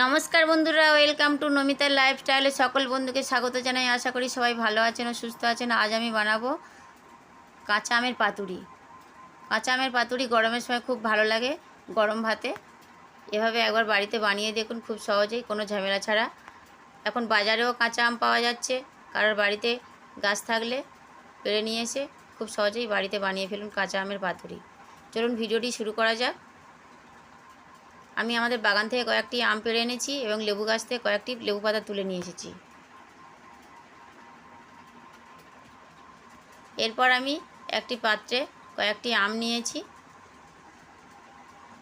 নমস্কার বন্ধুরা welcome to নমিতার লাইফস্টাইলে সকল বন্ধুকে স্বাগত জানাই। আশা করি সবাই ভালো আছেন ও সুস্থ আছেন। আজ আমি বানাবো কাঁচা আমের পাতুরি। কাঁচা আমের পাতুরি গরমের সময় খুব ভালো লাগে গরম ভাতে। এভাবে একবার বাড়িতে বানিয়ে দেখুন খুব সহজেই, কোনো ঝামেলা ছাড়া। এখন বাজারেও কাঁচা আম পাওয়া যাচ্ছে। কারোর বাড়িতে গাছ থাকলে পেড়ে নিয়ে এসে খুব সহজেই বাড়িতে বানিয়ে ফেলুন কাঁচা আমের পাতুরি। চলুন ভিডিওটি শুরু করা যাক। আমি আমাদের বাগান থেকে কয়েকটি আম পেড়ে এনেছি এবং লেবু গাছ থেকে কয়েকটি লেবু পাতা তুলে নিয়ে এসেছি। এরপর আমি একটি পাত্রে কয়েকটি আম নিয়েছি।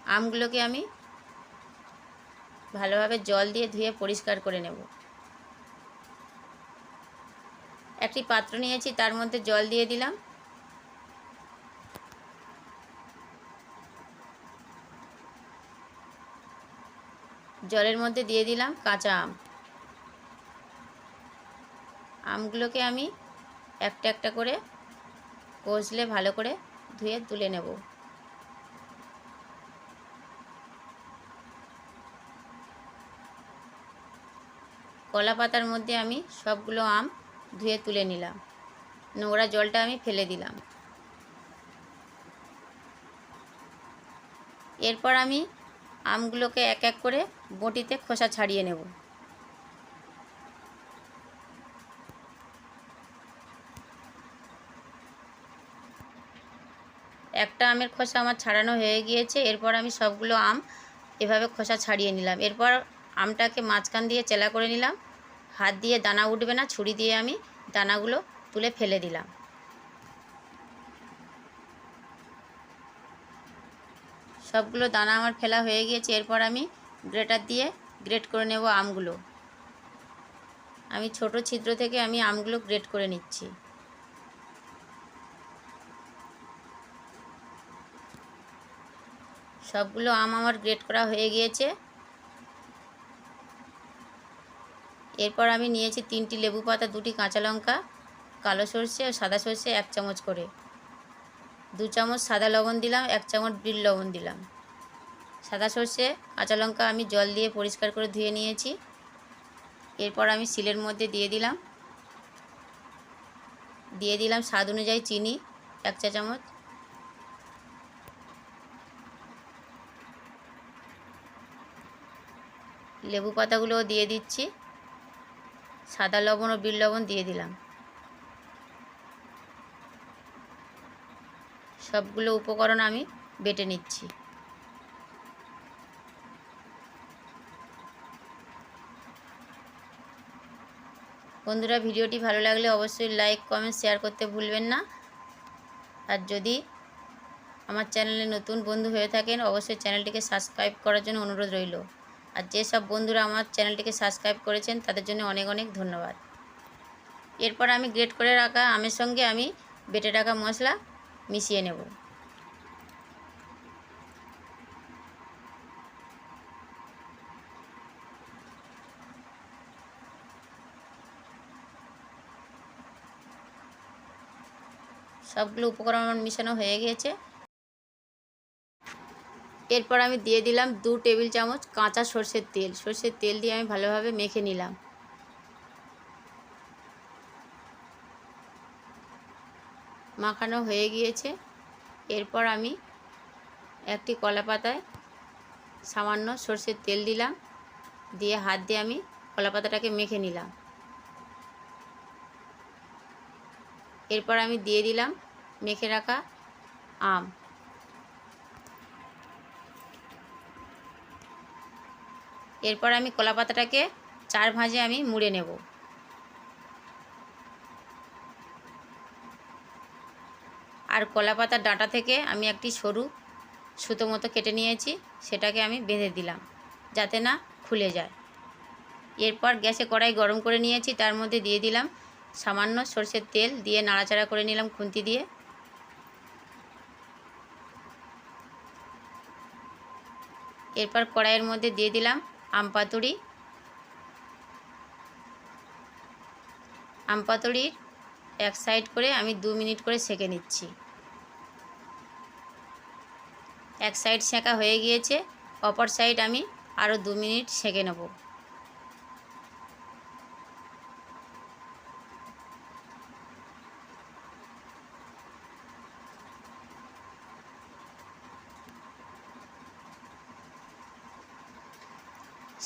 আমগুলোকে আমি ভালোভাবে জল দিয়ে ধুয়ে পরিষ্কার করে নেব। একটি পাত্র নিয়েছি, তার মধ্যে জল দিয়ে দিলাম। জলের মধ্যে দিয়ে দিলাম কাঁচা আম। আমগুলোকে আমি একটা একটা করে কষলে ভালো করে ধুয়ে তুলে নেব। কলা পাতার মধ্যে আমি সবগুলো আম ধুয়ে তুলে নিলাম। নোংরা জলটা আমি ফেলে দিলাম। এরপর আমি আমগুলোকে এক এক করে বটিতে খোসা ছাড়িয়ে নেব। একটা আমের খোসা আমার ছাড়ানো হয়ে গিয়েছে, এরপর আমি সবগুলো আম এভাবে খোসা ছাড়িয়ে নিলাম। এরপর আমটাকে মাঝখান দিয়ে চেলা করে নিলাম। হাত দিয়ে দানা উঠবে না, ছুরি দিয়ে আমি দানাগুলো তুলে ফেলে দিলাম। সবগুলো দানা আমার ফেলা হয়ে গিয়েছে, এরপর আমি গ্রেটার দিয়ে গ্রেট করে নেব আমগুলো। আমি ছোট ছিদ্র থেকে আমি আমগুলো গ্রেট করে নিচ্ছি। সবগুলো আম আমার গ্রেট করা হয়ে গিয়েছে। এরপর আমি নিয়েছি তিনটি লেবু পাতা দুটি কাঁচা লঙ্কা, কালো সর্ষে ও সাদা সর্ষে এক চামচ করে। দু চামচ সাদা লবণ দিলাম, এক চামচ বিল লবণ দিলাম। সাদা সর্ষে, কাঁচা লঙ্কা আমি জল দিয়ে পরিষ্কার করে ধুয়ে নিয়েছি। এরপর আমি শিলের মধ্যে দিয়ে দিলাম। দিয়ে দিলাম স্বাদ অনুযায়ী চিনি, এক চা চামচ। লেবু পাতাগুলোও দিয়ে দিচ্ছি। সাদা লবণ ও বিল লবণ দিয়ে দিলাম। সবগুলো উপকরণ আমি বেটে নিচ্ছি। বন্ধুরা, ভিডিওটি ভালো লাগলে অবশ্যই লাইক কমেন্ট শেয়ার করতে ভুলবেন না। আর যদি আমার চ্যানেলে নতুন বন্ধু হয়ে থাকেন, অবশ্যই চ্যানেলটিকে সাবস্ক্রাইব করার জন্য অনুরোধ রইল। আর যেসব বন্ধুরা আমার চ্যানেলটিকে সাবস্ক্রাইব করেছেন, তাদের জন্য অনেক অনেক ধন্যবাদ। এরপর আমি গ্রেট করে রাখা আমের সঙ্গে আমি বেটে রাখা মশলা মিশিয়ে নেব। সবগুলো উপকরণ আমার মিশানো হয়ে গিয়েছে। এরপর আমি দিয়ে দিলাম দু টেবিল চামচ কাঁচা সর্ষের তেল। সর্ষের তেল দিয়ে আমি ভালোভাবে মেখে নিলাম। মাখানো হয়ে গিয়েছে। এরপর আমি একটি কলা পাতায় সামান্য সর্ষের তেল দিলাম। দিয়ে হাত দিয়ে আমি কলা পাতাটাকে মেখে নিলাম। এরপর আমি দিয়ে দিলাম মেখে রাখা আম। এরপর আমি কলা পাতাটাকে চার ভাঁজে আমি মুড়ে নেব। আর কলা পাতার ডাঁটা থেকে আমি একটি সরু সুতো মতো কেটে নিয়েছি, সেটাকে আমি বেঁধে দিলাম, যাতে না খুলে যায়। এরপর গ্যাসে কড়াই গরম করে নিয়েছি, তার মধ্যে দিয়ে দিলাম সামান্য সর্ষের তেল, দিয়ে নাড়াচাড়া করে নিলাম খুন্তি দিয়ে। এরপর কড়াইয়ের মধ্যে দিয়ে দিলাম আম পাতুরি আম পাতুরির এক সাইড করে আমি দু মিনিট করে সেঁকে নিচ্ছি। এক সাইড সেঁকা হয়ে গিয়েছে, অপর সাইড আমি আরও দু মিনিট সেঁকে নেব।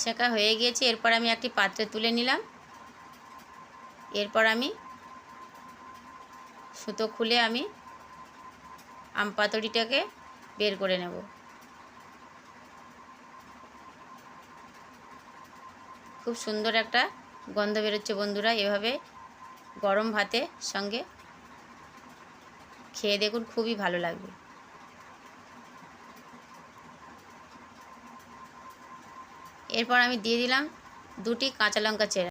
সেঁকা হয়ে গিয়েছে, এরপর আমি একটি পাত্রে তুলে নিলাম। এরপর আমি সুতো খুলে আমি আম পাতুরিটাকে বের করে নেব। খুব সুন্দর একটা গন্ধ বেরোচ্ছে বন্ধুরা, এভাবে গরম ভাতের সঙ্গে খেয়ে দেখুন, খুবই ভালো লাগবে। এরপর আমি দিয়ে দিলাম দুটি কাঁচা লঙ্কা চেরা।